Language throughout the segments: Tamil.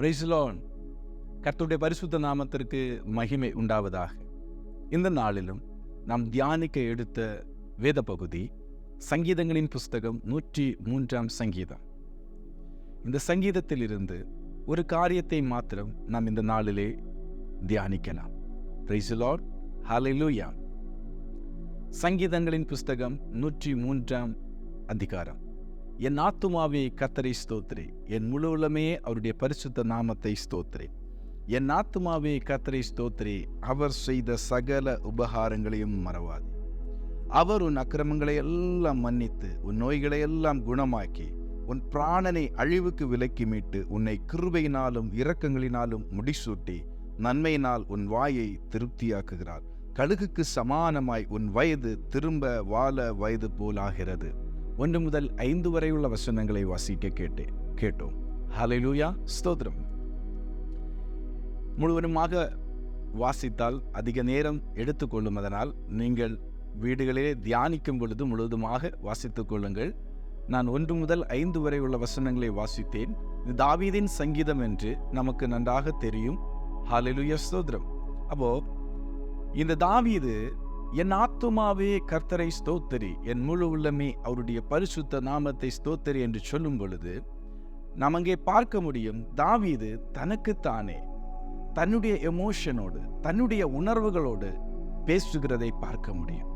பிரைஸ்லோன் கர்த்தருடைய பரிசுத்த நாமத்திற்கு மகிமை உண்டாவதாக. இந்த நாளிலும் நாம் தியானிக்க எடுத்த வேத பகுதி சங்கீதங்களின் புஸ்தகம் நூற்றி மூன்றாம் சங்கீதம். இந்த சங்கீதத்திலிருந்து ஒரு காரியத்தை மாத்திரம் நாம் இந்த நாளிலே தியானிக்கலாம். பிரைஸ்லான் ஹalleluya சங்கீதங்களின் புஸ்தகம் நூற்றி மூன்றாம் அதிகாரம். என் ஆத்துமாவே கத்தரை ஸ்தோத்ரி என் முழு உலமே அவருடைய பரிசுத்த நாமத்தை ஸ்தோத்ரி என் ஆத்துமாவே கத்தரை ஸ்தோத்ரி அவர் செய்த சகல உபகாரங்களையும் மறவாது. அவர் உன் அக்கிரமங்களை எல்லாம் மன்னித்து உன் நோய்களை எல்லாம் குணமாக்கி உன் பிராணனை அழிவுக்கு விலக்கி மீட்டு உன்னை கிருபையினாலும் இரக்கங்களினாலும் முடிசூட்டி நன்மையினால் உன் வாயை திருப்தியாக்குகிறார். கழுகுக்கு சமானமாய் உன் வயது திரும்ப வாழ வயது போலாகிறது. ஒன்று முதல் ஐந்து வரையுள்ள வசனங்களை வாசிக்க கேட்டேன் கேட்டோம். ஹalleluya ஸ்தோத்திரம். முழுவதுமாக வாசித்தால் அதிக நேரம் எடுத்துக்கொள்ளும் அதனால் நீங்கள் வீடுகளிலே தியானிக்கும் பொழுது முழுவதுமாக வாசித்துக் கொள்ளுங்கள். நான் ஒன்று முதல் ஐந்து வரை உள்ள வசனங்களை வாசித்தேன். இது தாவீதின் சங்கீதம் என்று நமக்கு நன்றாக தெரியும். ஹalleluya ஸ்தோத்ரம் அப்போ இந்த தாவீது என் ஆத்துமாவே கர்த்தரை ஸ்தோத்தரி. என் முழு உள்ளமே அவருடைய பரிசுத்த நாமத்தை ஸ்தோத்தரி என்று சொல்லும் பொழுது நாம் அங்கே பார்க்க முடியும் தாவீது தனக்குத்தானே தன்னுடைய எமோஷனோடு தன்னுடைய உணர்வுகளோடு பேசுகிறதை பார்க்க முடியும்.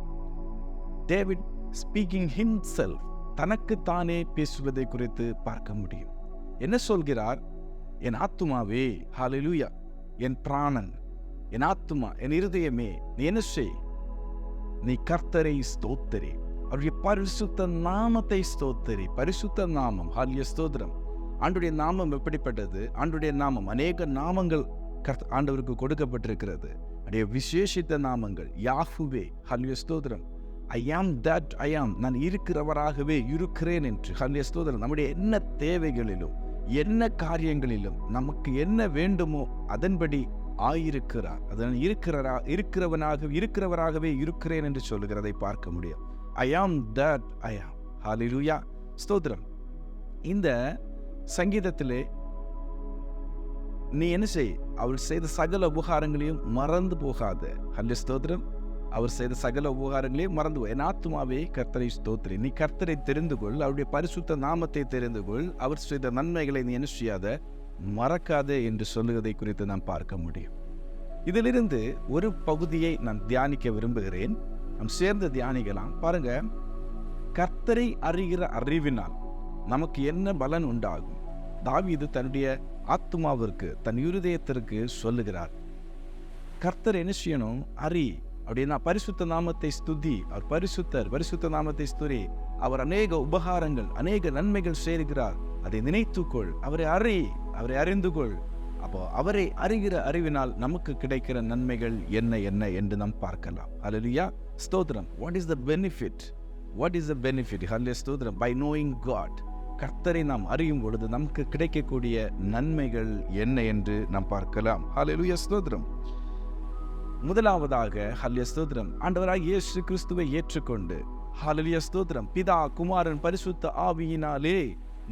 டேவிட் ஸ்பீக்கிங் ஹிம்செல்ஃப் தனக்குத்தானே பேசுவதை குறித்து பார்க்க முடியும். என்ன சொல்கிறார்? என் ஆத்துமாவே ஹalleluya என் பிராணன் என் ஆத்துமா என் இருதயமே நீ என்ன செய்? நீ கர்த்தரை ஸ்தோத்தரி. அவருடைய பரிசுத்த நாமத்தை ஸ்தோத்தரி. பரிசுத்த நாமம். ஹாலிய ஸ்தோத்திரம். ஆண்டுடைய நாமம் எப்படிப்பட்டது? ஆண்டுடைய நாமம். அநேக நாமங்கள் கர்த்த ஆண்டவருக்கு கொடுக்கப்பட்டிருக்கிறது. அடைய விசேஷித்த நாமங்கள். யாஹுவே ஹல்ய ஸ்தோத்திரம். ஐ ஆம் தட் ஐ ஆம் நான் இருக்கிறவராகவே இருக்கிறேன் என்று. ஹல்ய ஸ்தோத்திரம். நம்முடைய என்ன தேவைகளிலும் என்ன காரியங்களிலும் நமக்கு என்ன வேண்டுமோ அதன்படி ஆயிருக்கிறார். அதனால் இருக்கிறரா இருக்கிறவனாக இருக்கிறவராகவே இருக்கிறேன் என்று சொல்லுகிறதை பார்க்க முடியும். ஐ ஆம் தட் ஐ ஆம் ஹalleluya ஸ்தோத்திரம். இந்த சங்கீதத்திலே நீ என்ன செய்? அவர் செய்த சகல உபகாரங்களையும் மறந்து போகாத. ஹல்லி ஸ்தோத்திரம். அவர் செய்த சகல உபகாரங்களையும் மறந்து போ. என் ஆத்மாவே கர்த்தரை ஸ்தோத்திரி. நீ கர்த்தரை தெரிந்து கொள். அவருடைய பரிசுத்த நாமத்தை தெரிந்து கொள். அவர் செய்த நன்மைகளை நீ என்ன செய்யாத? மறக்காதே என்று சொல்லுவதை குறித்து நாம் பார்க்க முடியும். இதிலிருந்து ஒரு பகுதியை நான் தியானிக்க விரும்புகிறேன். நாம் சேர்ந்து தியானிக்கலாம். பாருங்க கர்த்தரை அறிகிற அறிவினால் நமக்கு என்ன பலன் உண்டாகும்? தாவீது தன்னுடைய ஆத்மாவிற்கு தன் இருதயத்திற்கு சொல்லுகிறார் கர்த்தர் என்ன செய்யணும்? அறி. அப்படின்னா பரிசுத்த நாமத்தை ஸ்துதி. அவர் பரிசுத்தர் பரிசுத்த நாமத்தை ஸ்துதி. அவர் அநேக உபகாரங்கள் அநேக நன்மைகள் சேர்கிறார் அதை நினைத்துக்கொள். அவரை அறி. அவரை அறிந்து கொள். அப்போ அவரை அறிகிற அறிவினால் நமக்கு கிடைக்கிற நன்மைகள் என்ன என்ன என்று நாம் பார்க்கலாம். அலலியா ஸ்தோத்ரம் what is the benefit what is the benefit ஹல்லே ஸ்தோத்ரம் பை நோயிங் காட் கர்த்தரை நாம் அறியும் பொழுது நமக்கு கிடைக்கக்கூடிய நன்மைகள் என்ன என்று நாம் பார்க்கலாம். ஹalleluya ஸ்தோத்ரம் முதலாவதாக ஹல்ய ஸ்தோத்ரம் ஆண்டவராக இயேசு கிறிஸ்துவை ஏற்றுக்கொண்டு ஹலலிய ஸ்தோத்ரம் பிதா குமாரன் பரிசுத்த ஆவியினாலே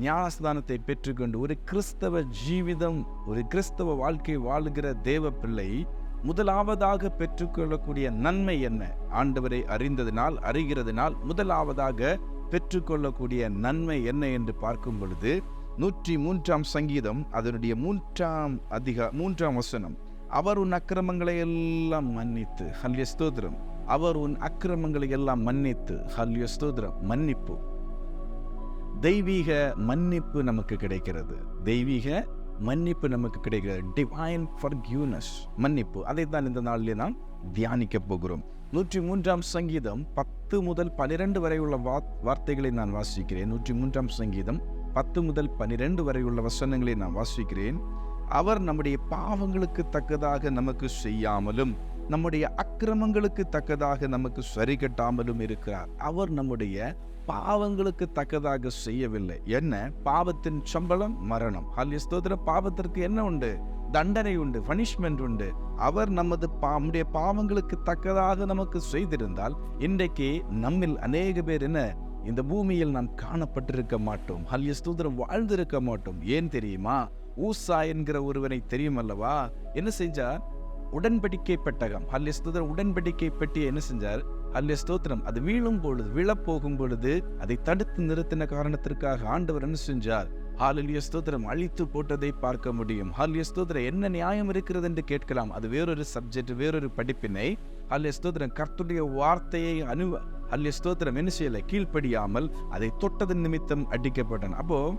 ஞானஸ்தானத்தை பெற்றுக்கொண்டு ஒரு கிறிஸ்தவ ஜீவிதம் ஒரு கிறிஸ்தவ வாழ்க்கை வாழுகிற தேவ பிள்ளை முதலாவதாக பெற்றுக்கொள்ளக்கூடிய நன்மை என்ன? ஆண்டவரை அறிந்ததினால் அறிகிறதுனால் முதலாவதாக பெற்றுக்கொள்ளக்கூடிய நன்மை என்ன என்று பார்க்கும் பொழுது நூற்றி மூன்றாம் சங்கீதம் அதனுடைய மூன்றாம் அதிக மூன்றாம் வசனம் அவர் உன் அக்கிரமங்களை எல்லாம் மன்னித்து ஹல்ய ஸ்தோத்திரம் அவர் உன் அக்கிரமங்களை எல்லாம் மன்னித்து ஹல்ய ஸ்தோத்திரம் மன்னிப்பு. தெய்வீக மன்னிப்பு நமக்கு கிடைக்கிறது. தெய்வீக மன்னிப்பு நமக்கு கிடைக்கிறது. டிவைன் ஃபார் கியூனஸ் மன்னிப்பு. அதை தான் இந்த நாளிலே நாம் தியானிக்க போகிறோம். நூற்றி மூன்றாம் சங்கீதம் பத்து முதல் பனிரெண்டு வரை உள்ள வா- வார்த்தைகளை நான் வாசிக்கிறேன். நூற்றி மூன்றாம் சங்கீதம் பத்து முதல் பனிரெண்டு வரை உள்ள வசனங்களை நான் வாசிக்கிறேன். அவர் நம்முடைய பாவங்களுக்கு தக்கதாக நமக்கு செய்யாமலும் நம்முடைய அக்கிரமங்களுக்கு தக்கதாக நமக்கு சரி கட்டாமலும் இருக்கிறார். அவர் நம்முடைய பாவங்களுக்கு தக்கதாக செய்யவில்லை. என்ன? பாவத்தின் சம்பளம் மரணம். ஹல்ய ஸ்தோத்திர பாவத்திற்கு என்ன உண்டு? தண்டனை உண்டு பனிஷ்மெண்ட் உண்டு. அவர் நமது நம்முடைய பாவங்களுக்கு தக்கதாக நமக்கு செய்திருந்தால் இன்றைக்கு நம்மில் அநேக பேர் என்ன? இந்த பூமியில் நாம் காணப்பட்டிருக்க மாட்டோம். ஹல்ய ஸ்தோத்திரம் வாழ்ந்திருக்க மாட்டோம். ஏன் தெரியுமா? ஊசா என்கிற ஒருவனை தெரியும் அல்லவா என்ன செஞ்சார்? உடன்படிக்கை பெட்டகம். ஹல்லே ஸ்தூதர் உடன்படிக்கை பெட்டியை என்ன செஞ்சார்? ஹல்லே ஸ்தோத்திரம். அது வீழும் பொழுது விழப்போகும் பொழுது அதை தடுத்து நிறுத்தின காரணத்திற்காக ஆண்டவர் என்ன செஞ்சார்? ஹாலிய ஸ்தோத்திரம். அழித்து போட்டதை பார்க்க முடியும். ஹாலிய ஸ்தோத்திரம். என்ன நியாயம் இருக்கிறது என்று கேட்கலாம். அது வேறொரு சப்ஜெக்ட் வேறொரு படிப்பினை. ஹாலிய ஸ்தோத்திரம். கர்த்துடைய வார்த்தையை அனு அல்லிய ஸ்தோத்திரம் என்ன செய்யலை? கீழ்ப்படியாமல் அதை தொட்டதன் நிமித்தம் அடிக்கப்பட்டான். அப்போ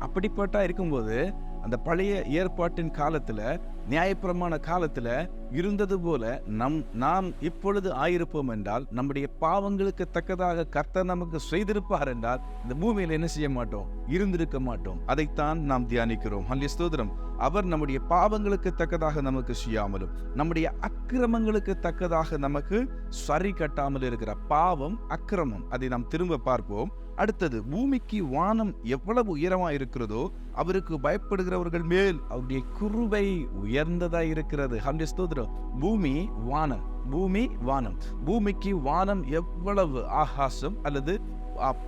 அப்படிப்பட்டா இருக்கும்போது அந்த பழைய ஏற்பாட்டின் காலத்தில் நியாயப்பிரமான காலத்தில் இருந்தது போல நம் நாம் இப்பொழுது ஆயிருப்போம் என்றால் நம்முடைய பாவங்களுக்கு தக்கதாக கர்த்தர் நமக்கு செய்திருப்பார் என்றால் இந்த பூமியில் என்ன செய்ய மாட்டோம்? இருந்திருக்க மாட்டோம். அதைத்தான் நாம் தியானிக்கிறோம். ஹல்லே ஸ்தோத்திரம். அவர் நம்முடைய பாவங்களுக்கு தக்கதாக நமக்கு செய்யாமலும் நம்முடைய அக்கிரமங்களுக்கு தக்கதாக நமக்கு சரி கட்டாமல் இருக்கிற பாவம் அக்கிரமம். அதை நாம் திரும்ப பார்ப்போம். அடுத்தது பூமிக்கு வானம் எவ்வளவு உயரமா இருக்கிறதோ அவருக்கு பயப்படுகிறவர்கள் மேல் அவருடைய குருவை உயர்ந்ததா இருக்கிறது. ஹல்லே ஸ்தோத்திரம். பூமி வானம் பூமி வானம். பூமிக்கு வானம் எவ்வளவு ஆகாசம் அல்லது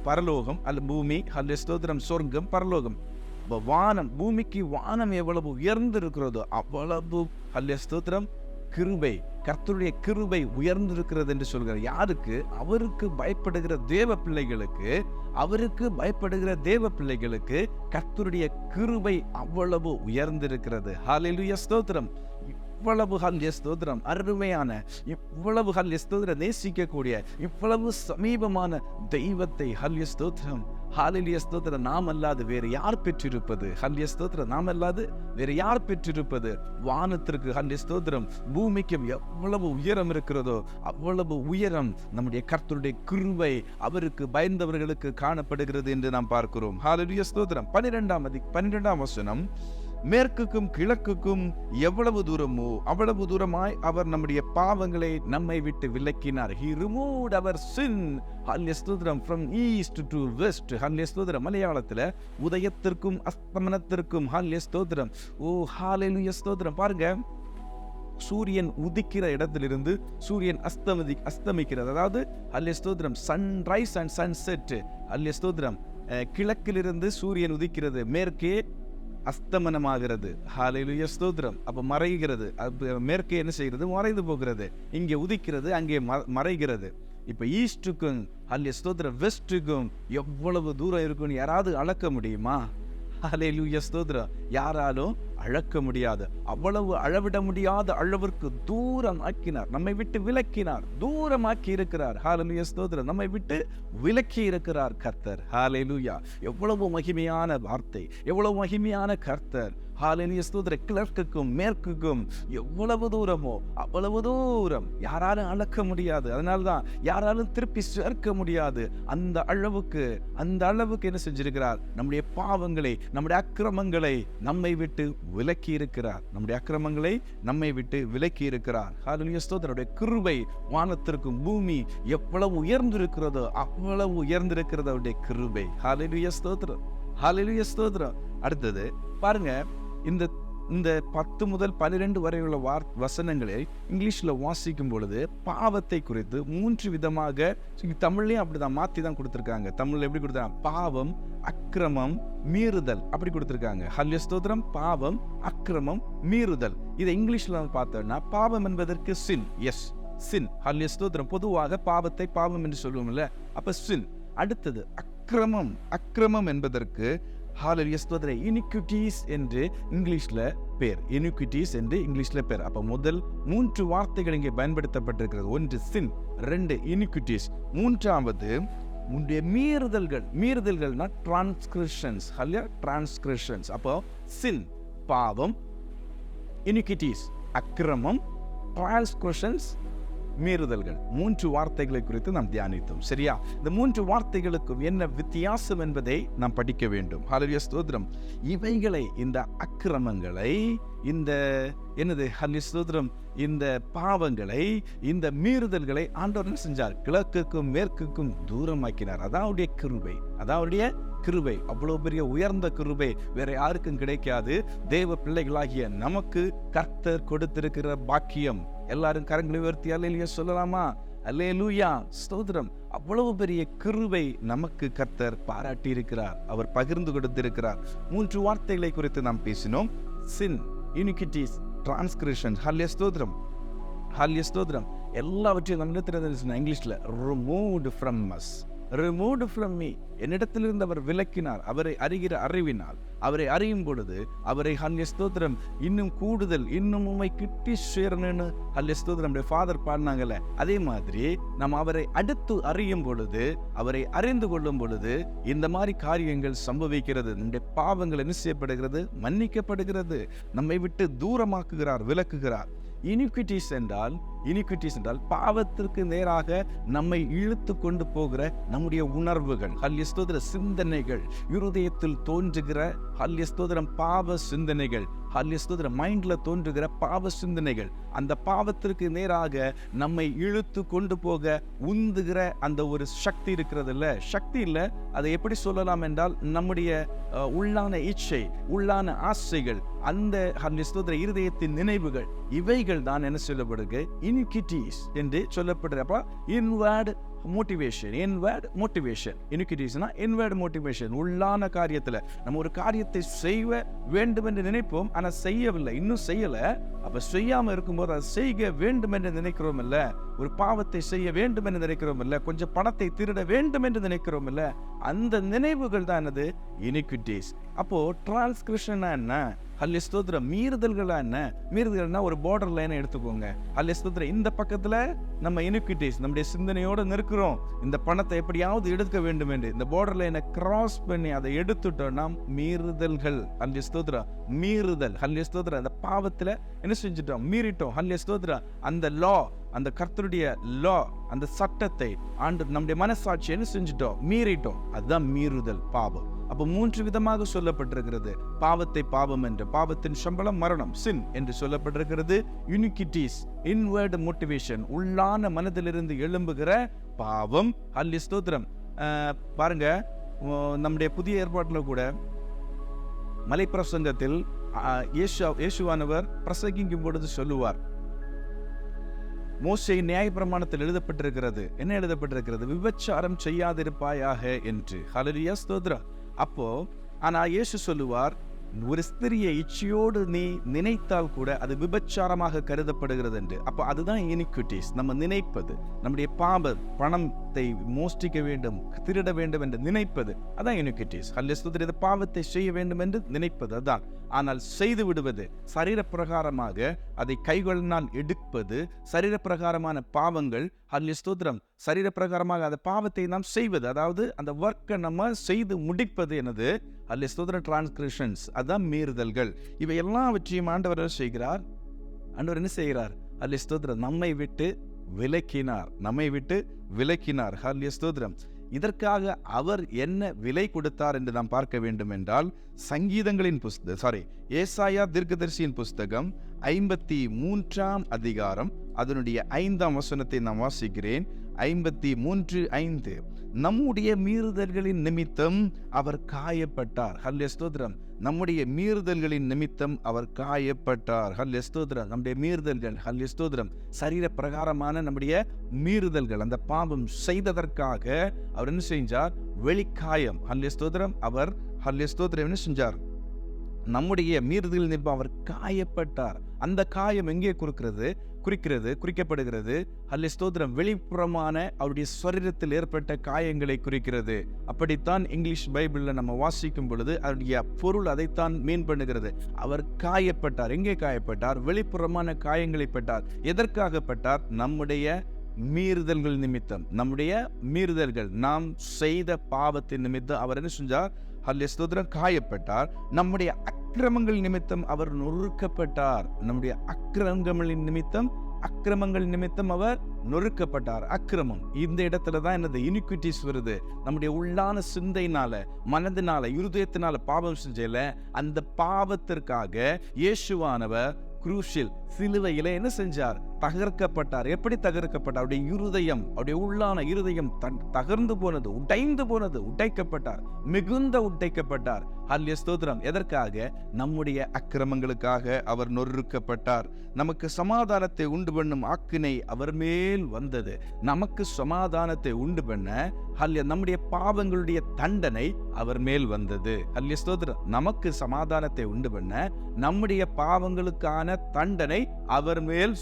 பரலோகம் அல்லது பூமி அல்ல ஸ்தோத்திரம் சொர்க்கம் பரலோகம். வானம் பூமிக்கு வானம் எவ்வளவு உயர்ந்து இருக்கிறதோ அவ்வளவு அல்ல ஸ்தோத்திரம் கிருபை கர்த்தருடைய கிருபை உயர்ந்திருக்கிறது என்று சொல்கிறார். யாருக்கு? அவருக்கு பயப்படுகிற தேவ பிள்ளைகளுக்கு அவருக்கு பயப்படுகிற தேவ பிள்ளைகளுக்கு கர்த்தருடைய கிருபை அவ்வளவு உயர்ந்திருக்கிறது. ஹாலிலுய ஸ்தோத்திரம். இவ்வளவு ஹல்ய ஸ்தோத்திரம் அருமையான இவ்வளவு ஹல்ய ஸ்தோத்திரம் நேசிக்கக்கூடிய இவ்வளவு சமீபமான தெய்வத்தை ஹல்ய ஸ்தோத்திரம். ஹாலிலிய ஸ்தோத்திரம். நாம் அல்லாது வேறு யார் பெற்றிருப்பது? ஹல்ய ஸ்தோத்திர நாம் அல்லாது வேறு யார் பெற்றிருப்பது? வானத்திற்கு ஹல்ய ஸ்தோத்திரம். பூமிக்கும் எவ்வளவு உயரம் இருக்கிறதோ அவ்வளவு உயரம் நம்முடைய கர்த்தருடைய கிருவை அவருக்கு பயந்தவர்களுக்கு காணப்படுகிறது என்று நாம் பார்க்கிறோம். ஹாலிலிய ஸ்தோத்திரம். பன்னிரெண்டாம் அதி பன்னிரெண்டாம் வசனம். மேற்குக்கும் கிழக்குக்கும் எவ்வளவு தூரமோ அவ்வளவு தூரமாய் அவர் நம்முடைய பாவங்களை நம்மை விட்டு விலக்கினார். ஹி ரிமூவ் அவர் சின் ஹல்ய ஸ்தோத்திரம். ஃப்ரம் ஈஸ்ட் to வெஸ்ட் ஹல்ய ஸ்தோத்திரம். மலையாளத்துல உதயத்திற்கும் அஸ்தமனத்திற்கும். ஹல்ய ஸ்தோத்திரம். ஓ ஹalleluya ஸ்தோத்திரம். பாருங்க. சூரியன் உதிக்கிற இடத்திலிருந்து சூரியன் அஸ்தமதி அஸ்தமிக்கிறது. அதாவது அல்ல ஸ்தோத்திரம் சன்ரைஸ் அண்ட் சன்செட் அல்ய ஸ்தோத்திரம். கிழக்கிலிருந்து சூரியன் உதிக்கிறது. மேற்கே அஸ்தமனமாகிறது. ஹாலையிலுய ஸ்தோத்திரம். அப்போ மறைகிறது. அப்போ மேற்கே என்ன செய்கிறது? மறைந்து போகிறது. இங்கே உதிக்கிறது அங்கே ம- மறைகிறது. இப்போ ஈஸ்டுக்கும் அல்ல ஸ்தோத்திரம் வெஸ்ட்டுக்கும் எவ்வளவு தூரம் இருக்குன்னு யாராவது அளக்க முடியுமா? ஹalleluya ஸ்தோத்திரம் யாராலும் அழக்க முடியாது. அவ்வளவு அளவிட முடியாத அளவிற்கு தூரம் ஆக்கினார். நம்மை விட்டு விலக்கினார். தூரமாக்கி இருக்கிறார். ஹalleluya ஸ்தோத்திரம் நம்மை விட்டு விலக்கி இருக்கிறார் கர்த்தர். ஹalleluya. எவ்வளவு மகிமையான வார்த்தை. எவ்வளவு மகிமையான கர்த்தர். ஹalleluya ஸ்தோத்திர கிழக்குக்கும் மேற்குக்கும் எவ்வளவு தூரமோ அவ்வளவு தூரம் யாராலும் அளக்க முடியாது. அதனால்தான் யாராலும் திருப்பி சேர்க்க முடியாது. அந்த அளவுக்கு அந்த அளவுக்கு என்ன செஞ்சிருக்கிறார்? நம்முடைய பாவங்களை நம்முடைய அக்கிரமங்களை நம்மை விட்டு விலக்கி இருக்கிறார் நம்முடைய அக்கிரமங்களை நம்மை விட்டு விலக்கி இருக்கிறார் ஹalleluya ஸ்தோத்திரருடைய கிருபை வானத்திற்கும் பூமி எவ்வளவு உயர்ந்திருக்கிறதோ அவ்வளவு உயர்ந்திருக்கிறது அவருடைய கிருபை. ஹalleluya ஸ்தோத்திரம். ஹalleluya ஸ்தோத்திரம். அடுத்தது பாருங்க இந்த இந்த பத்து முதல் பன்னிரெண்டு வரையுள்ள வார் வசனங்களை இங்கிலீஷில் வாசிக்கும் பொழுது பாவத்தை குறித்து மூன்று விதமாக இங்க அப்படி அப்படிதான் மாற்றி தான் கொடுத்துருக்காங்க. தமிழில் எப்படி கொடுத்தாங்க பாவம் அக்கிரமம் மீறுதல் அப்படி கொடுத்துருக்காங்க. ஹல்ய ஸ்தோத்திரம் பாவம் அக்கிரமம் மீறுதல். இதை இங்கிலீஷில் பார்த்தோம்னா பாவம் என்பதற்கு சின் எஸ் சின் ஹல்ய ஸ்தோத்திரம் பொதுவாக பாவத்தை பாவம் என்று சொல்லுவோம்ல அப்போ சின் அடுத்தது அக்கிரமம். அக்கிரமம் என்பதற்கு ஹாலலிய ஸ்தோத்திர இனிக்விட்டிஸ் என்று இங்கிலீஷ்ல பேர். இனிக்யூட்டிஸ் என்று இங்கிலீஷ்ல பேர். அப்போ முதல் மூன்று வார்த்தைகள் இங்கே பயன்படுத்தப்பட்டிருக்கிறது. ஒன்று சின் ரெண்டு இனிக்யூட்டிஸ் மூன்றாவது உன்னுடைய மீறுதல்கள். மீறுதல்கள்னா டிரான்ஸ்கிரிப்ஷன்ஸ் ஹல்யா டிரான்ஸ்கிரிப்ஷன்ஸ் அப்போ சின் பாவம். இனிக்யூட்டிஸ் அக்கிரமம். டிரான்ஸ்கிரிப்ஷன்ஸ் மீறுதல்கள். மூன்று வார்த்தைகளை குறித்து நாம் தியானித்தோம். சரியா? இந்த மூன்று வார்த்தைகளுக்கும் என்ன வித்தியாசம் என்பதை நாம் படிக்க வேண்டும். ஹalleluya ஸ்தோத்திரம். இவைகளை இந்த அக்கிரமங்களை இந்த என்னது? ஹல்லி ஸ்தோத்திரம். இந்த பாவங்களை இந்த மீறுதல்களை ஆண்டவர் செஞ்சார்? கிழக்குக்கும் மேற்குக்கும் தூரமாக்கினார். அதாவுடைய கிருபை அதாவுடைய கிருபை. அவ்வளவு பெரிய உயர்ந்த கிருபை. வேற யாருக்கும் கிடைக்காது. தேவ பிள்ளைகளாகிய நமக்கு கர்த்தர் கொடுத்திருக்கிற பாக்கியம். எல்லாரும் கரங்களை உயர்த்தி அல்லையா சொல்லலாமா? அல்லேலூயா ஸ்தோத்திரம். அவ்வளவு பெரிய கிருபை நமக்கு கர்த்தர் பாராட்டி இருக்கிறார் அவர் பகிர்ந்து கொடுத்திருக்கிறார். மூன்று வார்த்தைகளை குறித்து நாம் பேசினோம். சின் யூனிகிட்டிஸ் டிரான்ஸ்கிரிப்ஷன் ஹல்ய ஸ்தோத்திரம். ஹல்ய ஸ்தோத்திரம். எல்லாவற்றையும் நம்ம இங்கிலீஷில் removed from us removed from me என்னிடத்திலிருந்து அவர் விலக்கினார். அவரை அறிகிற அறிவினால். அவரை அறியும் பொழுது அவரை ஹல்ய ஸ்தோத்திரம் இன்னும் கூடுதல் இன்னும் உண்மை கிட்டி சேரணும்னு ஹல்ய ஸ்தோத்திரம் நம்முடைய ஃபாதர் பாடினாங்கல்ல. அதே மாதிரி நாம் அவரை அடுத்து அறியும் பொழுது அவரை அறிந்து கொள்ளும் பொழுது இந்த மாதிரி காரியங்கள் சம்பவிக்கிறது. நம்முடைய பாவங்கள் என்ன செய்யப்படுகிறது? மன்னிக்கப்படுகிறது. நம்மை விட்டு தூரமாக்குகிறார் விலக்குகிறார். இனிக்விட்டிஸ் என்றால் இனிக்விட்டிஸ் என்றால் பாவத்திற்கு நேராக நம்மை இழுத்து கொண்டு போகிற நம்முடைய உணர்வுகள். ஹல்யஸ்தோதிர சிந்தனைகள். இருதயத்தில் தோன்றுகிற ஹல்யஸ்தோதரம் பாவ சிந்தனைகள். ஹல்யஸ்தோதர மைண்டில் தோன்றுகிற பாவ சிந்தனைகள். அந்த பாவத்திற்கு நேராக நம்மை இழுத்து கொண்டு போக உந்துகிற அந்த ஒரு சக்தி இருக்கிறது இல்லை சக்தி இல்லை. அதை எப்படி சொல்லலாம் என்றால் நம்முடைய உள்ளான இச்சை உள்ளான ஆசைகள் அந்த ஹல்யஸ்தோதர இருதயத்தின் நினைவுகள் இவைகள் தான் என்ன சொல்லப்படுது? இனிகிட்டிஸ் என்று சொல்லப்படுறப்ப இன்வேர்டு மோட்டிவேஷன் இன்வேர்ட் மோட்டிவேஷன் இனிகிட்டிஸ்னா இன்வேர்ட் மோட்டிவேஷன் உள்ளான காரியத்துல நம்ம ஒரு காரியத்தை செய்ய வேண்டும் என்று நினைப்போம் ஆனா செய்யவில்லை இன்னும் செய்யல அப்ப செய்யாம இருக்கும்போது அதை செய்ய வேண்டும் என்று நினைக்கிறோம் இல்லை ஒரு பாவத்தை செய்ய வேண்டும் என்று நினைக்கிறோம் இல்லை கொஞ்சம் பணத்தை திருட வேண்டும் என்று நினைக்கிறோம் இல்லை அந்த நினைவுகள் தான் என்னது இனிக்விட்டிஸ் அப்போ டிரான்ஸ்கிரிப்ஷனா என்ன அல்ல ஸ்தோத்திரம் மீறுதல்களா என்ன? மீறுதல்னா ஒரு பார்டர் லைனை எடுத்துக்கோங்க. அல்ல ஸ்தோத்திரம் இந்த பக்கத்தில் நம்ம இனிக்விட்டிஸ் நம்முடைய சிந்தனையோடு நிற்கிறோம். இந்த பணத்தை எப்படியாவது எடுக்க வேண்டும் என்று இந்த பார்டர் லைனை கிராஸ் பண்ணி அதை எடுத்துட்டோம்னா மீறுதல்கள். அல்ல ஸ்தோத்திரம் மீறுதல். அல்ல ஸ்தோத்திரம் அந்த பாவத்தில் என்ன செஞ்சுட்டோம்? மீறிட்டோம். அல்ல ஸ்தோத்திரம் அந்த லா அந்த கர்த்தருடைய லா அந்த சட்டத்தை ஆண்டு நம்முடைய மனசாட்சி என்ன செஞ்சுட்டோம்? மீறிட்டோம். அதுதான் மீறுதல் பாவம் அப்போ மூன்று விதமாக சொல்லப்பட்டிருக்கிறது. பாவத்தை பாவம் என்று பாவத்தின் சம்பளம் மரணம் சின் என்று சொல்லப்பட்டிருக்கிறது. யூனிக்கிட்டிஸ் இன்வேர்டு மோட்டிவேஷன் உள்ளான மனதிலிருந்து எழும்புகிற பாவம். அல்லி ஸ்தோத்திரம். பாருங்க நம்முடைய புதிய ஏற்பாட்டில் கூட மலைப்பிரசங்கத்தில் இயேசு இயேசுவானவர் பிரசங்கிக்கும் பொழுது சொல்லுவார். மோசை நியாயப்பிரமாணத்தில் எழுதப்பட்டிருக்கிறது. என்ன எழுதப்பட்டிருக்கிறது? விபச்சாரம் செய்யாதிருப்பாயாக என்று. ஹலரியா ஸ்தோத்ரா. அப்போ ஆனா இயேசு சொல்லுவார் ஒரு ஸ்திரியை இச்சையோடு நீ நினைத்தால் கூட அது விபச்சாரமாக கருதப்படுகிறது என்று அப்போ அதுதான் இனிக்விட்டிஸ் நம்ம நினைப்பது நம்முடைய பாப பணத்தை மோஷ்டிக்க வேண்டும் திருட வேண்டும் என்று நினைப்பது அதான் இனிக்விட்டிஸ் அல்ல பாவத்தை செய்ய வேண்டும் என்று நினைப்பது அதான். ஆனால் செய்து விடுவது சரீர பிரகாரமாக அதை கைகளினால் எடுப்பது சரீர பிரகாரமான பாவங்கள். அல்ல ஸ்தோத்திரம். சரீர பிரகாரமாக அந்த பாவத்தை நாம் செய்வது அதாவது அந்த ஒர்க்கை நம்ம செய்து முடிப்பது எனது அல்ல ஸ்தோத்திர டிரான்ஸ்கிரிப்ஷன்ஸ் அதான் மீறுதல்கள். இவை எல்லாவற்றையும் ஆண்டவர் செய்கிறார்? ஆண்டவர் என்ன செய்கிறார்? அல்ல ஸ்தோத்திரம் நம்மை விட்டு விலக்கினார். நம்மை விட்டு விலக்கினார். ஹல்ய ஸ்தோத்திரம். இதற்காக அவர் என்ன விலை கொடுத்தார் என்று நாம் பார்க்க வேண்டும் என்றால் சங்கீதங்களின் புஸ்தகம் சாரி ஏசாயா தீர்க்கதரிசியின் புஸ்தகம் ஐம்பத்தி மூன்றாம் அதிகாரம் அதனுடைய ஐந்தாம் வசனத்தை நான் வாசிக்கிறேன். ஐம்பத்தி மூன்று ஐந்து. நம்முடைய மீறுதல்களின் நிமித்தம் அவர் காயப்பட்டார். ஹல் எஸ்தோத்ரம் நம்முடைய மீறுதல்களின் நிமித்தம் அவர் காயப்பட்டார். ஹல் எஸ்தோத்ரம் நம்முடைய மீறுதல்கள் ஹல் எஸ்தோத்ரம் சரீர பிரகாரமான நம்முடைய மீறுதல்கள் அந்த பாவம் செய்ததற்காக அவர் என்ன செஞ்சார்? வெளிக்காயம். ஹல் எஸ்தோத்ரம் அவர் ஹல் எஸ்தோத்ரம் என்ன செஞ்சார்? நம்முடைய மீறுதல் நிற்ப அவர் காயப்பட்டார். அந்த காயம் எங்கே கொடுக்கிறது? குறிக்கிறது குறிக்கப்படுகிறது. அல்ல ஸ்தோத்திரம் வெளிப்புறமான அவருடைய சரீரத்தில் ஏற்பட்ட காயங்களை குறிக்கிறது. அப்படித்தான் இங்கிலீஷ் பைபிளில் நம்ம வாசிக்கும் பொழுது அவருடைய பொருள் அதைத்தான் மீன் பண்ணுகிறது. அவர் காயப்பட்டார். எங்கே காயப்பட்டார்? வெளிப்புறமான காயங்களை பட்டார். எதற்காக பட்டார்? நம்முடைய மீறுதல்கள் நிமித்தம். நம்முடைய மீறுதல்கள். நாம் செய்த பாவத்தின் நிமித்தம். அவர் என்ன செஞ்சார்? அல்ல ஸ்தோத்திரம். காயப்பட்டார். நம்முடைய அக்கிரமங்கள் நிமித்தம் அவர் நொறுக்கப்பட்டார். நம்முடைய அக்கிரமங்களின் நிமித்தம் அக்கிரமங்கள் நிமித்தம் அவர் நொறுக்கப்பட்டார். அக்கிரமம். இந்த இடத்துல தான் என்னது? இனிக்விட்டிஸ் வருது. நம்முடைய உள்ளான சிந்தையினால மனதினால இருதயத்தினால பாவம் செஞ்சல அந்த பாவத்திற்காக இயேசுவானவர் குரூஷில் சிலுவையில என்ன செஞ்சார்? தகர்க்கப்பட்டார். எப்படி தகர்க்கப்பட்டார்? அவருடைய இருதயம் அவருடைய உள்ளான இருதயம் தகர்ந்து போனது உடைந்து போனது உடைக்கப்பட்டார். மிகுந்த உடைக்கப்பட்டார். அல்லிய ஸ்தோத்திரம். எதற்காக? நம்முடைய அக்கிரமங்களுக்காக அவர் நொறுக்கப்பட்டார். நமக்கு சமாதானத்தை உண்டு பண்ணும் ஆக்கினை அவர் மேல் வந்தது. நமக்கு சமாதானத்தை உண்டு பண்ண அல்ல நம்முடைய பாவங்களுடைய தண்டனை அவர் மேல் வந்தது. அல்ய ஸ்தோத்திரம். நமக்கு சமாதானத்தை உண்டு பண்ண நம்முடைய பாவங்களுக்கான தண்டனை அவர் மேல்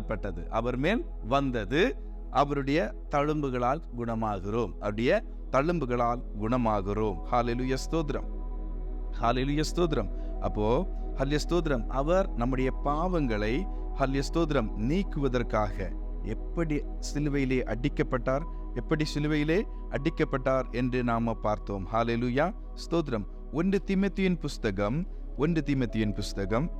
சுமத்தப்பட்டது அவர் மேல் வந்தது அவருடைய தழும்புகளால் குணமாகிறோம். அவருடைய தழும்புகளால் குணமாகிறோம். ஹாலிலுய ஸ்தோத்ரம் ஹாலிலுய ஸ்தோத்ரம் அப்போ ஹல்ய ஸ்தோத்ரம் அவர் நம்முடைய பாவங்களை ஹல்ய ஸ்தோத்ரம் நீக்குவதற்காக எப்படி சிலுவையிலே அடிக்கப்பட்டார்? எப்படி சிலுவையிலே அடிக்கப்பட்டார் என்று நாம பார்த்தோம். ஹalleluya ஸ்தோத்ரம் ஒன்று தீமத்தியின் புஸ்தகம் ஒன்று தீமத்தியின் புஸ்தகம்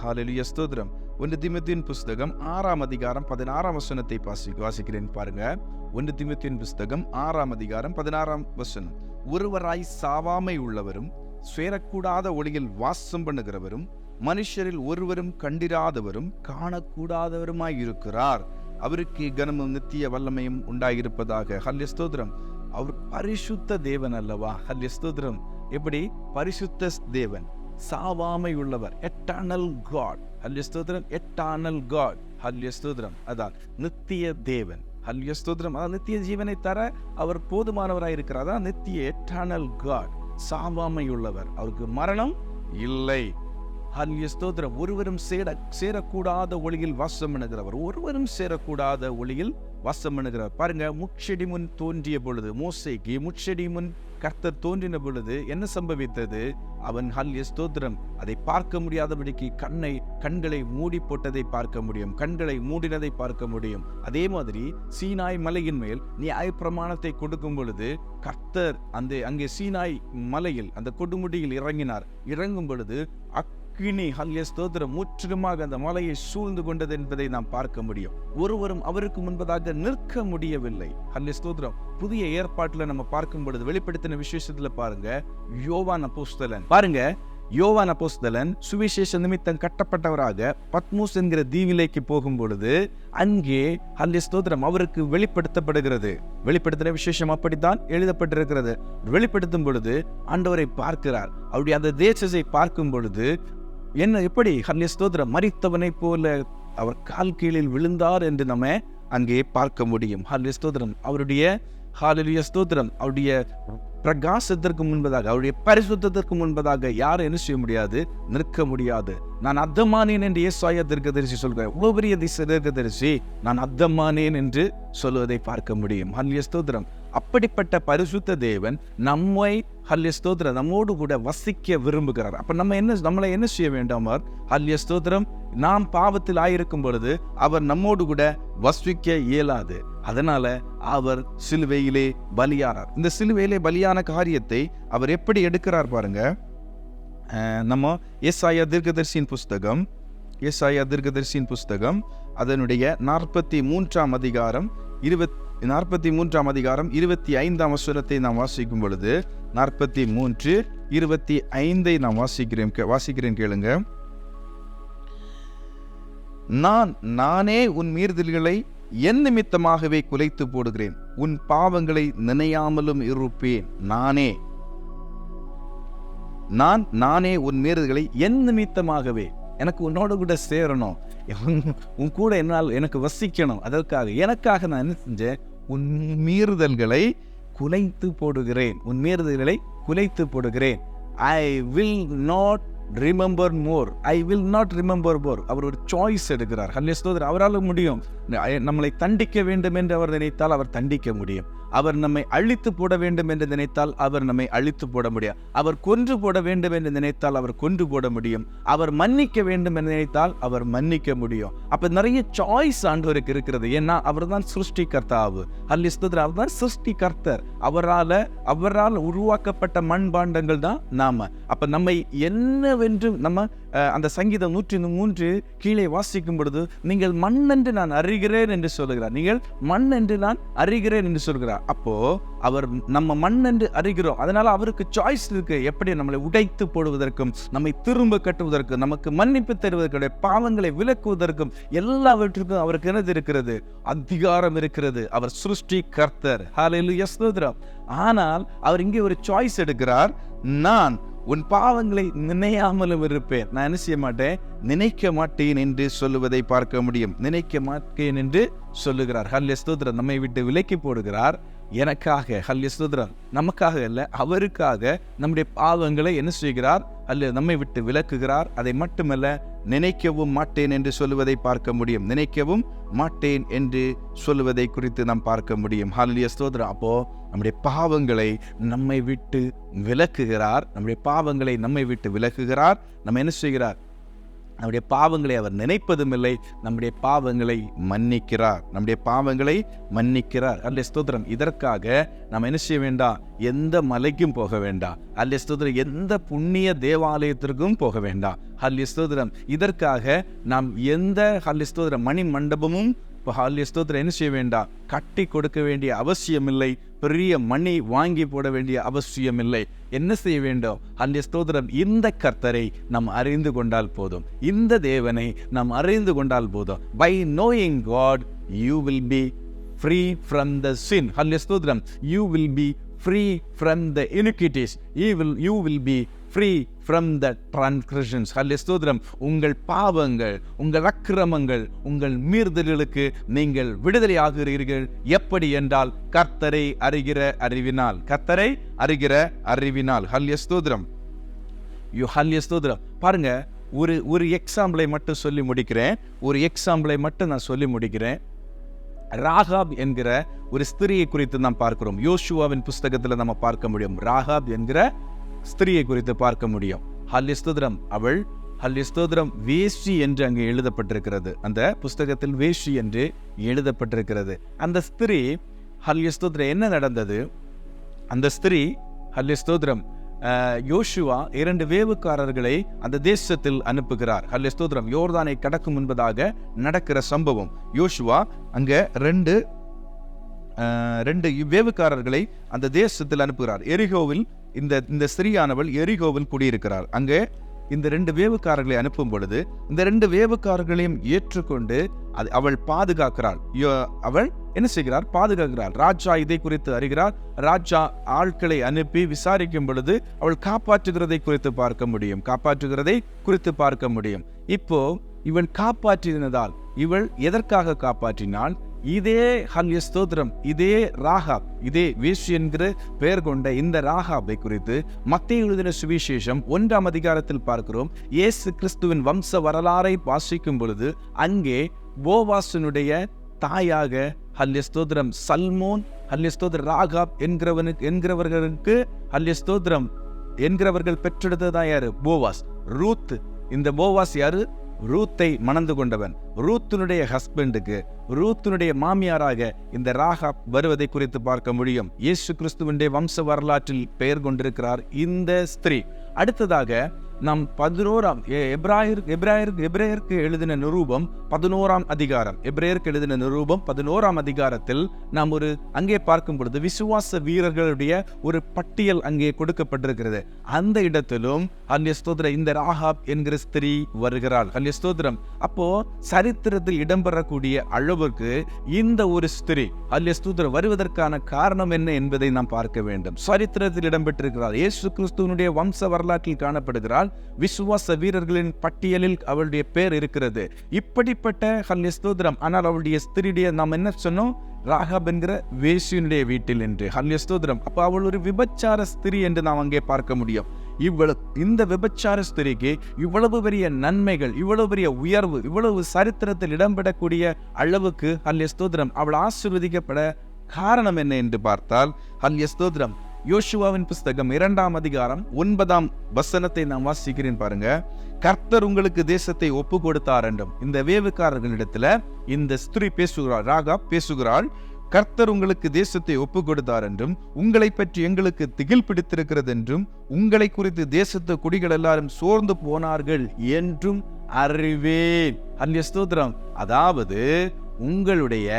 ஹாலலிய ஸ்தோத்திரம். ஒன்று திமுத்தின் புஸ்தகம் ஆறாம் அதிகாரம் பதினாறாம் வசனத்தை வாசி வாசிக்கிறேன் பாருங்க. ஒன்று திமுத்தின் புஸ்தகம் ஆறாம் அதிகாரம் பதினாறாம் வசனம். ஒருவராய் சாவாமை உள்ளவரும் சேரக்கூடாத ஒளியில் வாசம் பண்ணுகிறவரும் மனுஷரில் ஒருவரும் கண்டிராதவரும் காணக்கூடாதவருமாய் இருக்கிறார். அவருக்கு கனமும் நித்திய வல்லமையும் உண்டாயிருப்பதாக. ஹல்ய ஸ்தோத்திரம். அவர் பரிசுத்த தேவன் அல்லவா? ஹல்ய ஸ்தோத்திரம். எப்படி? பரிசுத்த தேவன். சாவாமை உள்ளவர் எட்டானல் காட் ஹல்ய எட்டானல் காட் ஹல்யஸ்தோத்திரம் அதான் நித்திய தேவன் ஹல்யஸ்தோத்திரம் அதான் நித்திய ஜீவனை தர அவர் போதுமானவராக இருக்கிறார் அதான் நித்திய எட்டானல் காட் சாவாமை உள்ளவர் அவருக்கு மரணம் இல்லை ஹல்யஸ்தோத்திரம் ஒருவரும் சேர சேரக்கூடாத ஒளியில் வாசம் பண்ணுகிறவர் ஒருவரும் சேரக்கூடாத ஒளியில் வாசம் பண்ணுகிறவர் பாருங்க முட்செடி முன் தோன்றிய பொழுது மோசைக்கு முட்செடி முன் கர்த்தர் தோன்றின பொழுது என்ன சம்பவித்தது? அவன் ஹல்ய ஸ்தோத்திரம். அதை பார்க்க முடியாதபடிக்கு கண்ணை கண்களை மூடி போட்டதை பார்க்க முடியும். கண்களை மூடினதை பார்க்க முடியும். அதே மாதிரி சீனாய் மலையின் மேல் நியாய பிரமாணத்தை கொடுக்கும் பொழுது கர்த்தர் அந்த அங்கே சீனாய் மலையில் அந்த கொடுமுடியில் இறங்கினார். இறங்கும் பொழுது அக் அக்கினி ஹல்ய ஸ்தோத்திரம் முற்றிலுமாக அந்த மலையை சூழ்ந்து கொண்டது என்பதை நாம் பார்க்க முடியும். ஒருவரும் அவருக்கு முன்பதாக நிற்க முடியவில்லை. ஹல்ய ஸ்தோத்திரம். புதிய ஏற்பாட்டுல நம்ம பார்க்கும் பொழுது வெளிப்படுத்தின விசேஷத்துல பாருங்க யோவான் அப்போஸ்தலன். பாருங்க யோவான் அப்போஸ்தலன் சுவிசேஷ நிமித்தம் கட்டப்பட்டவராக பத்மூஸ் என்கிற தீவிலைக்கு போகும் பொழுது அங்கே ஹல்ய ஸ்தோத்திரம் அவருக்கு வெளிப்படுத்தப்படுகிறது. வெளிப்படுத்தின விசேஷம் அப்படித்தான் எழுதப்பட்டிருக்கிறது. வெளிப்படுத்தும் பொழுது ஆண்டவரை பார்க்கிறார். அவருடைய அந்த தேசத்தை பார்க்கும் பொழுது என்ன எப்படி? ஹர்லே ஸ்தோத்திரம். மறித்தவனைப் போல அவர் கால் கீழில் விழுந்தார் என்று நம்ம அங்கே பார்க்க முடியும். ஹல்ய ஸ்தோத்திரம். அவருடைய ஹாலிலிய ஸ்தோத்திரம். அவருடைய பிரகாசத்திற்கு முன்பதாக அவருடைய பரிசுத்தத்திற்கு முன்பதாக யாரும் என்ன செய்ய முடியாது? நிற்க முடியாது. நான் அத்தமானேன் என்று ஏசாய தீர்க்கதரிசி சொல்கிறேன் இவ்வளவு பெரிய திசை தீர்க்கதரிசி. நான் அத்தமானேன் என்று சொல்வதை பார்க்க முடியும். ஹல்ய ஸ்தோத்திரம். அப்படிப்பட்ட பரிசுத்த தேவன் நம்மை ஹல்ய ஸ்தோத்திரம் நம்மோடு கூட வசிக்க விரும்புகிறார். அப்போ நம்ம என்ன நம்மளை என்ன செய்ய வேண்டாம் ஹல்ய ஸ்தோத்திரம் நாம் பாவத்தில் ஆயிருக்கும் பொழுது அவர் நம்மோடு கூட வசிக்க இயலாது. அதனால அவர் சிலுவையிலே பலியானார். இந்த சிலுவையிலே பலியான காரியத்தை அவர் எப்படி எடுக்கிறார் பாருங்க. நம்ம நம்ம எஸ்ஐயா தீர்க்கதரிசியின் புஸ்தகம் எஸ்ஐயா தீர்க்கதரிசியின் புஸ்தகம் அதனுடைய நாற்பத்தி மூன்றாம் அதிகாரம் இருபத் நாற்பத்தி மூன்றாம் அதிகாரம் இருபத்தி ஐந்தாம் வசனத்தை நாம் வாசிக்கும் பொழுது நாற்பத்தி மூன்று இருபத்தி ஐந்தை நாம் வாசிக்கிறேன் கே- வாசிக்கிறேன் கேளுங்க. நான் நானே உன் மீறுதல்களை என் நிமித்தமாகவே குலைத்து போடுகிறேன். உன் பாவங்களை நினையாமலும் இருப்பேன். நானே. நான் நானே உன் மீறுதல்களை என் நிமித்தமாகவே எனக்கு உன்னோட கூட சேரணும். உன் கூட என்னால் எனக்கு வசிக்கணும். அதற்காக எனக்காக நான் என்ன செஞ்சேன்? உன் மீறுதல்களை குலைத்து போடுகிறேன். உன் மீறுதல்களை குலைத்து போடுகிறேன். I will not remember more I will not remember more அவர் ஒரு சாய்ஸ் எடுக்கிறார். ஹல்யஸ்தோதர் அவரால் முடியும். நம்மளை தண்டிக்க வேண்டும் என்று அவர் நினைத்தால் அவர் தண்டிக்க முடியும். அவர் நம்மை அழித்து போட வேண்டும் என்று நினைத்தால் அவர் நம்மை அழித்து போட முடியும் அவர் கொன்று போட வேண்டும் என்று நினைத்தால் அவர் கொன்று போட முடியும். அவர் மன்னிக்க வேண்டும் என்று நினைத்தால் அவர் மன்னிக்க முடியும். அப்ப நிறைய சாய்ஸ் ஆண்டவருக்கு இருக்கிறது. ஏன்னா அவர் தான் சிருஷ்டிகர்த்தாவு. அல்லி ஸ்தோத்திரம் அவர் தான் சிருஷ்டிகர்த்தர். அவரால் அவரால் உருவாக்கப்பட்ட மண்பாண்டங்கள் தான் நாம. அப்ப நம்மை என்னவென்று நம்ம அந்த சங்கீதம் நூற்றி மூன்று கீழே வாசிக்கும் பொழுது நீங்கள் மண் என்று நான் அறிகிறேன் என்று சொல்லுகிறார். நீங்கள் மண் என்று நான் அறிகிறேன் என்று சொல்கிறார் அப்போ அவர் நம்ம மண் என்று அறிகிறோம். அதனால அவருக்கு சாய்ஸ் இருக்கு. எப்படி நம்மளை உடைத்து போடுவதற்கும் நம்மை திரும்ப கட்டுவதற்கும் நமக்கு மன்னிப்பு தருவதற்கு பாவங்களை விலக்குவதற்கும் எல்லாவற்றுக்கும் அவருக்கு என்னது இருக்கிறது? அதிகாரம் இருக்கிறது. அவர் சிருஷ்டி கர்த்தர் ஹalleluya ஆனால் அவர் இங்கே ஒரு சாய்ஸ் எடுக்கிறார். நான் உன் பாவங்களை நினையாமலும் இருப்பேன். நான் என்ன செய்ய மாட்டேன்? நினைக்க மாட்டேன் என்று சொல்லுவதை பார்க்க முடியும். நினைக்க மாட்டேன் என்று சொல்லுகிறார். ஹல்ய ஸ்தோத்திரம். நம்மை விட்டு விலக்கி போடுகிறார். எனக்காக ஹல்ய ஸ்தோத்திரம் நமக்காக அல்ல அவருக்காக நம்முடைய பாவங்களை என்ன செய்கிறார்? அல்ல நம்மை விட்டு விலக்குகிறார். அதை மட்டுமல்ல நினைக்கவும் மாட்டேன் என்று சொல்லுவதை பார்க்க முடியும். நினைக்கவும் மாட்டேன் என்று சொல்லுவதை குறித்து நாம் பார்க்க முடியும். ஹாலிய ஸ்தோத்திரம் அப்போ நம்முடைய பாவங்களை நம்மை விட்டு விலக்குகிறார். நம்முடைய பாவங்களை நம்மை விட்டு விலக்குகிறார். நம்ம என்ன செய்கிறார்? நம்முடைய பாவங்களை அவர் நினைப்பதும் இல்லை நம்முடைய பாவங்களை மன்னிக்கிறார். நம்முடைய பாவங்களை மன்னிக்கிறார். அல்ல ஸ்தோத்திரம் இதற்காக நாம் என்ன செய்ய வேண்டாம் எந்த மலைக்கும் போக வேண்டாம் அல்ல ஸ்தோத்திரம் எந்த புண்ணிய தேவாலயத்திற்கும் போக வேண்டாம் ஹல்லி ஸ்தோத்திரம் இதற்காக நாம் எந்த ஹல்லி ஸ்தோத்திரம் மணி மண்டபமும் பால்ய ஸ்தோத்திரம் என்ன செய்ய வேண்டாம் கட்டி கொடுக்க வேண்டிய அவசியமில்லை. பெரிய மணி வாங்கி போட வேண்டிய அவசியமில்லை. என்ன செய்ய வேண்டும்? அந்த ஸ்தோத்திரம் இந்த கர்த்தரை நாம் அறிந்து கொண்டால் போதும். இந்த தேவனை நாம் அறிந்து கொண்டால் போதும். By knowing God you will be free from the sin ஹல்ய ஸ்தோத்திரம் you will be free from the iniquities you will you will be free from the transgressions ஹல்லே ஸ்தோத்திரம் உங்கள் பாவங்கள் உங்கள் அக்கிரமங்கள் உங்கள் மீறுதல்களுக்கு நீங்கள் விடுதலை ஆகிறீர்கள் எப்படி என்றால் கர்த்தரை அறிகிற அறிவினால். கர்த்தரை அறிகிற அறிவினால். ஹல்ய ஸ்தோத்திரம். யூ ஹல்ய ஸ்தோத்திரம். பாருங்க ஒரு ஒரு எக்ஸாம்பிளை மட்டும் சொல்லி முடிக்கிறேன். ஒரு எக்ஸாம்பிளை மட்டும் நான் சொல்லி முடிக்கிறேன். ராகாப் என்கிற ஒரு ஸ்திரியை குறித்து நாம் பார்க்கிறோம். யோசுவாவின் புஸ்தகத்தில் நம்ம பார்க்க முடியும். ராகாப் என்கிற ஸ்திரியை குறித்து பார்க்க முடியும். ஹல்யஸ்தோதிரம் அவள் ஹல்யஸ்தோதிரம் வேஷ்டி என்று அங்கு எழுதப்பட்டிருக்கிறது. அந்த புஸ்தகத்தில் வேஷ்டி என்று எழுதப்பட்டிருக்கிறது. அந்த ஸ்திரீ ஹல்யஸ்தோத்திரம் என்ன நடந்தது? அந்த ஸ்திரீ ஹல்யஸ்தோத்திரம் யோசுவா இரண்டு வேவுக்காரர்களை அந்த தேசத்தில் அனுப்புகிறார். ஹல்யஸ்தோத்திரம் யோர்தானை கடக்கும் முன்பதாக நடக்கிற சம்பவம். யோசுவா அங்க ரெண்டு ரெண்டு வேவுக்காரர்களை அந்த தேசத்தில் அனுப்புகிறார். எரிகோவில் இந்த இந்த ஸ்திரீயானவள் எரிகோவில் குடியிருக்கிறார் அங்கே இந்த ரெண்டு வேவுக்காரர்களை அனுப்பும் பொழுது இந்த ரெண்டு வேவுக்காரர்களையும் ஏற்றுக்கொண்டு அது அவள் பாதுகாக்கிறாள். யோ- அவள் என்ன செய்கிறார் பாதுகாக்கிறாள். ராஜா இதை குறித்து அறிகிறார். ராஜா ஆட்களை அனுப்பி விசாரிக்கும் பொழுது அவள் காப்பாற்றுகிறதை குறித்து பார்க்க முடியும். காப்பாற்றுகிறதை குறித்து பார்க்க முடியும். இப்போ இவள் காப்பாற்றினதால் இவள் எதற்காக காப்பாற்றினாள்? இதே ஹல்ய ஸ்தோத்திரம் இதே ராகாப் இதே வேஷ் என்கிற பெயர் கொண்ட இந்த ராகாபை குறித்து மத்திய எழுதின சுவிசேஷம் ஒன்றாம் அதிகாரத்தில் பார்க்கிறோம். இயேசு கிறிஸ்துவின் வம்ச வரலாறை வாசிக்கும் பொழுது அங்கே போவாசனுடைய தாயாக ஹல்யஸ்தோத்திரம் சல்மோன் ஹல்ய ராகாப் என்கிறவனுக்கு என்கிறவர்களுக்கு ஹல்யஸ்தோத்திரம் என்கிறவர்கள் பெற்றெடுத்ததா யாரு? போவாஸ். ரூத். இந்த போவாஸ் யாரு? ரூத்தை மணந்து கொண்டவன். ரூத்தினுடைய ஹஸ்பண்டுக்கு ரூத்தினுடைய மாமியாராக இந்த ராகாப் வருவதை குறித்து பார்க்க முடியும். இயேசு கிறிஸ்துவனுடைய வம்ச வரலாற்றில் பெயர் கொண்டிருக்கிறார் இந்த ஸ்திரீ. அடுத்ததாக நாம் பதினோராம் எப்ராயர் எப்ராயர் எப்ரேயருக்கு எழுதின நிரூபம் பதினோராம் அதிகாரம். எப்ரேயருக்கு எழுதின நிரூபம் பதினோராம் அதிகாரத்தில் நாம் ஒரு அங்கே பார்க்கும் பொழுது விசுவாச வீரர்களுடைய ஒரு பட்டியல் அங்கே கொடுக்கப்பட்டிருக்கிறது. அந்த இடத்திலும் ஹல்ய ஸ்தோத்திரம் இந்த ராகாப் என்கிற ஸ்திரீ வருகிறாள். ஹல்ய ஸ்தோத்திரம் அப்போ சரித்திரத்தில் இடம்பெறக்கூடிய அளவுக்கு இந்த ஒரு ஸ்திரீ ஹல்ய ஸ்தோத்திரம் வருவதற்கான காரணம் என்ன என்பதை நாம் பார்க்க வேண்டும். சரித்திரத்தில் இடம்பெற்றிருக்கிறார். இயேசு கிறிஸ்துவனுடைய வம்ச வரலாற்றில் காணப்படுகிறாள் விசுவாச வீரர்களின் பட்டியலில் அவளுடைய பேர் இருக்கிறது. இப்படிப்பட்ட ஹல்ய ஸ்தோத்திரம். ஆனால் அவளுடைய ஸ்திரியுடைய நாம் என்ன சொன்னோம்? ராகப் என்கிற வேசியனுடைய வீட்டில் என்று ஹல்ய ஸ்தோத்திரம். அப்போ அவள் ஒரு விபச்சார ஸ்திரி என்று நாம் அங்கே பார்க்க முடியும். இவ்வளவு இந்த விபச்சார ஸ்திரிக்கு இவ்வளவு பெரிய நன்மைகள் இவ்வளவு பெரிய உயர்வு இவ்வளவு சரித்திரத்தில் இடம்பெறக்கூடிய அளவுக்கு ஹல்ய ஸ்தோத்திரம். அவள் ஆசிர்வதிக்கப்பட காரணம் என்ன என்று பார்த்தால் ஹல்ய ஸ்தோத்திரம். யோசுவாவின் புஸ்தகம் இரண்டாம் அதிகாரம் ஒன்பதாம் வசனத்தை நான் வாசிக்கிறேன் பாருங்க. கர்த்தர் உங்களுக்கு தேசத்தை ஒப்பு கொடுத்தார் என்றும் இந்த வேவுக்காரர்களிடத்துல இந்த ஸ்திரீ பேசுகிறாள் ராகா பேசுகிறாள் கர்த்தர் உங்களுக்கு தேசத்தை ஒப்பு கொடுத்தார் என்றும் உங்களை பற்றி எங்களுக்கு திகில் பிடித்திருக்கிறது என்றும் உங்களை குறித்து தேசத்து குடிகள் எல்லாரும் சோர்ந்து போனார்கள் என்றும் அறிவேன். அந்நிய ஸ்தோத்திரம். அதாவது உங்களுடைய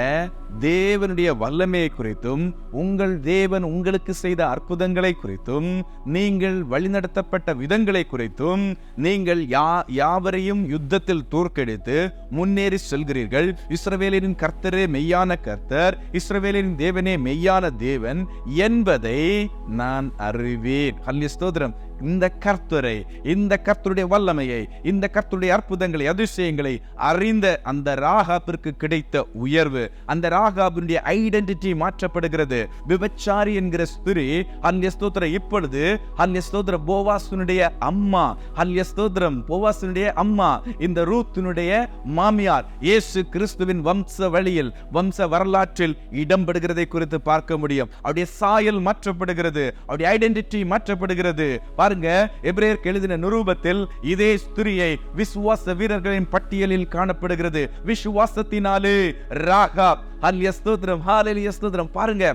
தேவனுடைய வல்லமையை குறித்தும் உங்கள் தேவன் உங்களுக்கு செய்த அற்புதங்களை குறித்தும் நீங்கள் வழிநடத்தப்பட்ட விதங்களை குறித்தும் நீங்கள் யா யாவரையும் யுத்தத்தில் தோற்கடித்து முன்னேறி செல்கிறீர்கள். இஸ்ரவேலின் கர்த்தரே மெய்யான கர்த்தர் இஸ்ரவேலின் தேவனே மெய்யான தேவன் என்பதை நான் அறிவேன். ஹல்லிய ஸ்தோத்திரம். இந்த கர்த்தரை இந்த கர்த்தருடைய வல்லமையை இந்த கர்த்தருடைய அற்புதங்களை அதிசயங்களை அறிந்த அந்த ராகாபிற்கு கிடைத்த உயர்வு அந்த ராகாபினுடைய ஐடென்டிட்டி மாற்றப்படுகிறது. விபச்சாரி என்கிற ஸ்திரி அந்நிய ஸ்தோத்திரம் இப்பொழுது அந்நிய ஸ்தோத்திர போவாசனுடைய அம்மா அந்நிய ஸ்தோத்திரம் போவாசனுடைய அம்மா இந்த ரூத்தினுடைய மாமியார் இயேசு கிறிஸ்துவின் வம்ச வழியில் வம்ச வரலாற்றில் இடம்பெறுகிறதை குறித்து பார்க்க முடியும். அவருடைய சாயல் மாற்றப்படுகிறது அவருடைய ஐடென்டிட்டி மாற்றப்படுகிறது. பாரு பாருங்க எபிரேயருக்கு எழுதின நிரூபத்தில் இதே ஸ்திரியை விசுவாச வீரர்களின் பட்டியலில் காணப்படுகிறது. விசுவாசத்தினாலே ராகாப் ஹல்ய ஸ்தோத்திரம் ஹalleluya ஸ்தோத்திரம். பாருங்க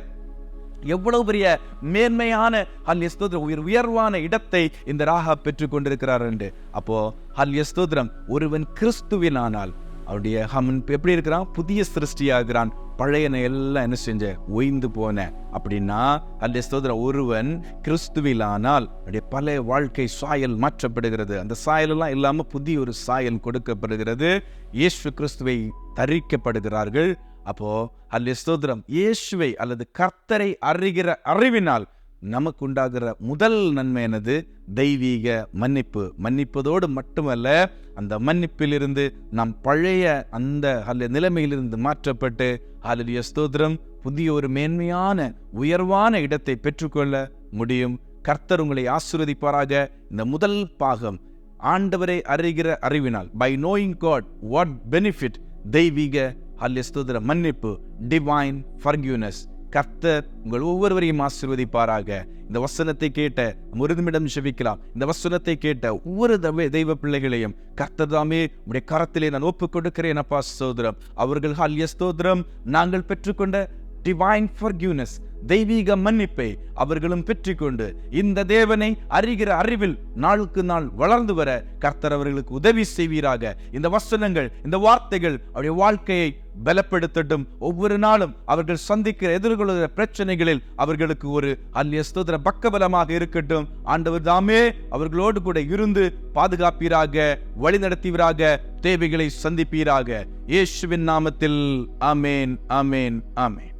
எவ்வளவு பெரிய மேன்மையான ஹல் ஸ்தோத்திரம் உயர் உயர்வான இடத்தை இந்த ராகா பெற்றுக் கொண்டிருக்கிறார் என்று. அப்போ ஹல் ஸ்தோத்திரம் ஒருவன் கிறிஸ்துவினானால் அவருடைய ஹமன் எப்படி இருக்கிறான்? புதிய சிருஷ்டியாகிறான். பழையன எல்லாம் என்ன செஞ்ச? ஓய்ந்து போன. அப்படின்னா அந்த ஸ்தோத்திரம் ஒருவன் கிறிஸ்துவிலானால் அப்படியே பழைய வாழ்க்கை சாயல் மாற்றப்படுகிறது. அந்த சாயலெல்லாம் இல்லாமல் புதிய ஒரு சாயல் கொடுக்கப்படுகிறது. இயேசு கிறிஸ்துவை தரிக்கப்படுகிறார்கள். அப்போ அல்ல ஸ்தோத்திரம் இயேசுவை அல்லது கர்த்தரை அறிகிற அறிவினால் நமக்கு உண்டாகிற முதல் நன்மை எனது தெய்வீக மன்னிப்பு. மன்னிப்பதோடு மட்டுமல்ல அந்த மன்னிப்பிலிருந்து நாம் பழைய அந்த அல்ல நிலைமையிலிருந்து மாற்றப்பட்டு அல்லது ஸ்தோத்திரம் புதிய ஒரு மேன்மையான உயர்வான இடத்தை பெற்றுக்கொள்ள முடியும். கர்த்தர் உங்களை ஆசீர்வதிப்பாராக. இந்த முதல் பாகம் ஆண்டவரை அறிகிற அறிவினால் by knowing God what benefit தெய்வீக அல்ல ஸ்தோத்திர மன்னிப்பு டிவைன் ஃபர்கியூனஸ் கர்த்தர் உங்கள் ஒவ்வொருவரையும் ஆசிர்வதிப்பாராக. இந்த வசனத்தை கேட்ட முருதுமிடம் செவிக்கலாம் இந்த வசனத்தை கேட்ட ஒவ்வொரு தவ- தெய்வ பிள்ளைகளையும் கர்த்தர் தாமே உடைய கரத்திலே நான் ஒப்புக் கொடுக்கிறேன் அப்பா சோதரம். அவர்கள் ஹல்ய ஸ்தோதரம் நாங்கள் பெற்றுக்கொண்ட டிவைன் ஃபர்கியூனஸ் தெய்வீக மன்னிப்பை அவர்களும் பெற்றுக்கொண்டு இந்த தேவனை அறிகிற அறிவில் நாளுக்கு நாள் வளர்ந்து வர கர்த்தர் அவர்களுக்கு உதவி செய்வீராக. இந்த வசனங்கள் இந்த வார்த்தைகள் அவருடைய வாழ்க்கையை பலப்படுத்தட்டும். ஒவ்வொரு நாளும் அவர்கள் சந்திக்கிற எதிர்கொள்கிற பிரச்சனைகளில் அவர்களுக்கு ஒரு அல்லிய ஸ்தோதர பக்கபலமாக இருக்கட்டும். ஆண்டவர் தாமே அவர்களோடு கூட இருந்து பாதுகாப்பீராக வழிநடத்துவீராக தேவைகளை சந்திப்பீராக. இயேசுவின் நாமத்தில் ஆமேன் ஆமேன் ஆமேன்.